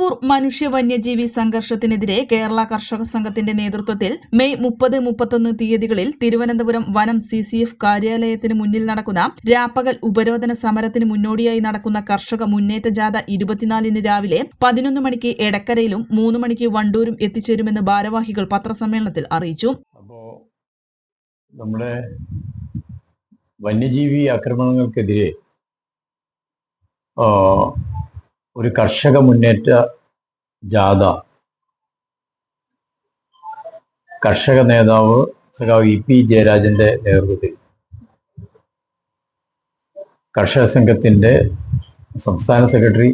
Nilambur മനുഷ്യ വന്യജീവി സംഘർഷത്തിനെതിരെ കേരള കർഷക സംഘത്തിന്റെ നേതൃത്വത്തിൽ മെയ് മുപ്പത് മുപ്പത്തൊന്ന് തീയതികളിൽ തിരുവനന്തപുരം വനം സി സി എഫ് കാര്യാലയത്തിന് മുന്നിൽ നടക്കുന്ന രാപ്പകൽ ഉപരോധന സമരത്തിന് മുന്നോടിയായി നടക്കുന്ന കർഷക മുന്നേറ്റ ജാഥ ഇരുപത്തിനാലിന് രാവിലെ പതിനൊന്ന് മണിക്ക് എടക്കരയിലും മൂന്ന് മണിക്ക് വണ്ടൂരും എത്തിച്ചേരുമെന്ന് ഭാരവാഹികൾ പത്രസമ്മേളനത്തിൽ അറിയിച്ചു. നമ്മുടെ വന്യജീവി ആക്രമണങ്ങൾക്കെതിരെ ഒരു കർഷക മുന്നേറ്റ ജാഥ. കർഷക നേതാവ് സഖാവ് ഇ പി ജയരാജന്റെ നേതൃത്വത്തിൽ. കർഷക സംഘത്തിന്റെ സംസ്ഥാന സെക്രട്ടറി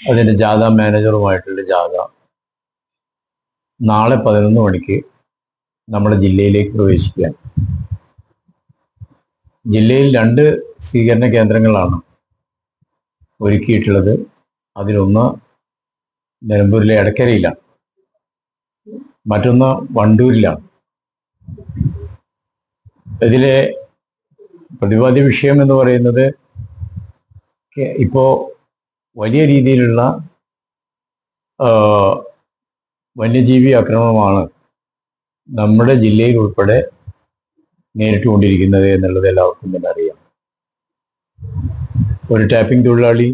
അതിന്റെ ജാഥ മാനേജറുമായിട്ടുള്ള ജാഥ. നാളെ പതിനൊന്ന് മണിക്ക് നമ്മുടെ ജില്ലയിലേക്ക് പ്രവേശിക്കുകയാണ് ജില്ലയിൽ രണ്ട് സ്വീകരണ കേന്ദ്രങ്ങളാണ് ഒരുക്കിയിട്ടുള്ളത്. അതിലൊന്ന് നിലമ്പൂരിലെ എടക്കരയിലാണ് മറ്റൊന്ന് വണ്ടൂരിലാണ് ഇതിലെ പ്രതിപാദ്യ വിഷയം എന്ന് പറയുന്നത് ഇപ്പോൾ ഇപ്പോ വലിയ രീതിയിലുള്ള വന്യജീവി ആക്രമണമാണ് നമ്മുടെ ജില്ലയിൽ ഉൾപ്പെടെ നേരിട്ടുകൊണ്ടിരിക്കുന്നത് എന്നുള്ളത് എല്ലാവർക്കും തന്നെ അറിയാം. ഒരു ടാപ്പിംഗ് തൊഴിലാളി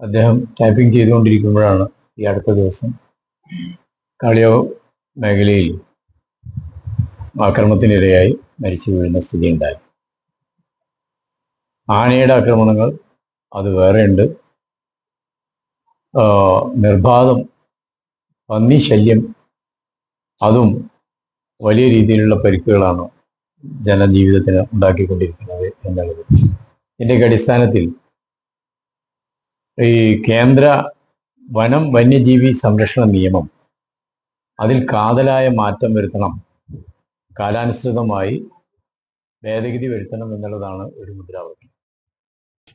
അദ്ദേഹം ടാപ്പിംഗ് ചെയ്തുകൊണ്ടിരിക്കുമ്പോഴാണ് ഈ അടുത്ത ദിവസം കാളിയോ മേഖലയിൽ ആക്രമണത്തിനിരയായി മരിച്ചു വീഴുന്ന സ്ഥിതി ഉണ്ടായി. ആനയുടെ ആക്രമണങ്ങൾ അത് വേറെയുണ്ട് നിർബാധം പന്നി ശല്യം അതും വലിയ രീതിയിലുള്ള പരിക്കുകളാണ് ജനജീവിതത്തിന് ഉണ്ടാക്കിക്കൊണ്ടിരിക്കുന്നത് എന്നുള്ളത്. ഇതിന്റെയൊക്കെ അടിസ്ഥാനത്തിൽ ഈ കേന്ദ്ര വനം വന്യജീവി സംരക്ഷണ നിയമം. അതിൽ കാതലായ മാറ്റം വരുത്തണം. കാലാനുസൃതമായി ഭേദഗതി വരുത്തണം എന്നുള്ളതാണ് ഒരു മുദ്രാവാക്യം.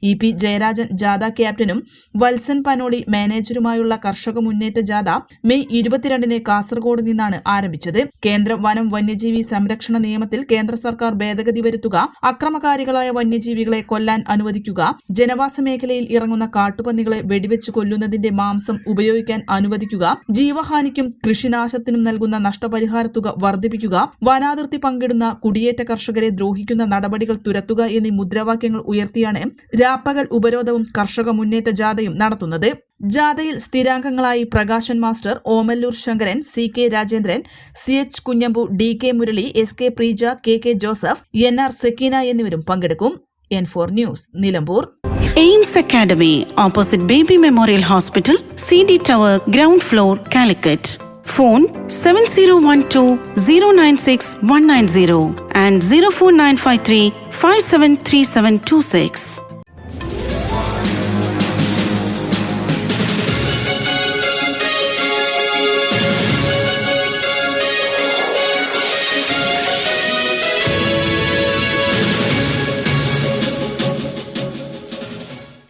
ഇ പി ജയരാജൻ ജാഥ ക്യാപ്റ്റനും വത്സൻ പനോളി മാനേജറുമായുള്ള കർഷക മുന്നേറ്റ ജാഥ മെയ് ഇരുപത്തിരണ്ടിന് കാസർഗോഡ് നിന്നാണ് ആരംഭിച്ചത്. കേന്ദ്ര വനം വന്യജീവി സംരക്ഷണ നിയമത്തിൽ കേന്ദ്ര സർക്കാർ ഭേദഗതി വരുത്തുക അക്രമകാരികളായ വന്യജീവികളെ കൊല്ലാൻ അനുവദിക്കുക ജനവാസ മേഖലയിൽ ഇറങ്ങുന്ന കാട്ടുപന്നികളെ വെടിവെച്ച് കൊല്ലുന്നതിന്റെ മാംസം ഉപയോഗിക്കാൻ അനുവദിക്കുക ജീവഹാനിക്കും കൃഷിനാശത്തിനും നൽകുന്ന നഷ്ടപരിഹാര തുക വർദ്ധിപ്പിക്കുക വനാതിർത്തി പങ്കിടുന്ന കുടിയേറ്റ കർഷകരെ ദ്രോഹിക്കുന്ന നടപടികൾ തുരത്തുക എന്നീ മുദ്രാവാക്യങ്ങൾ ഉയർത്തിയാണ് രാപ്പകൽ ഉപരോധവും കർഷക മുന്നേറ്റ ജാഥയും നടത്തുന്നത്. ജാഥയിൽ സ്ഥിരാംഗങ്ങളായി Prakashan master Omalloor Sankaran C K Rajendran C H Kunhambu D K Murali S K Preeja K K Joseph N R Sekkeena എന്നിവരും പങ്കെടുക്കും. N four news Nilambur. Aims academy opposite baby memorial hospital C D tower ground floor Calicut. Phone seven zero one two zero nine six one nine zero and zero four nine five three five seven three seven two six.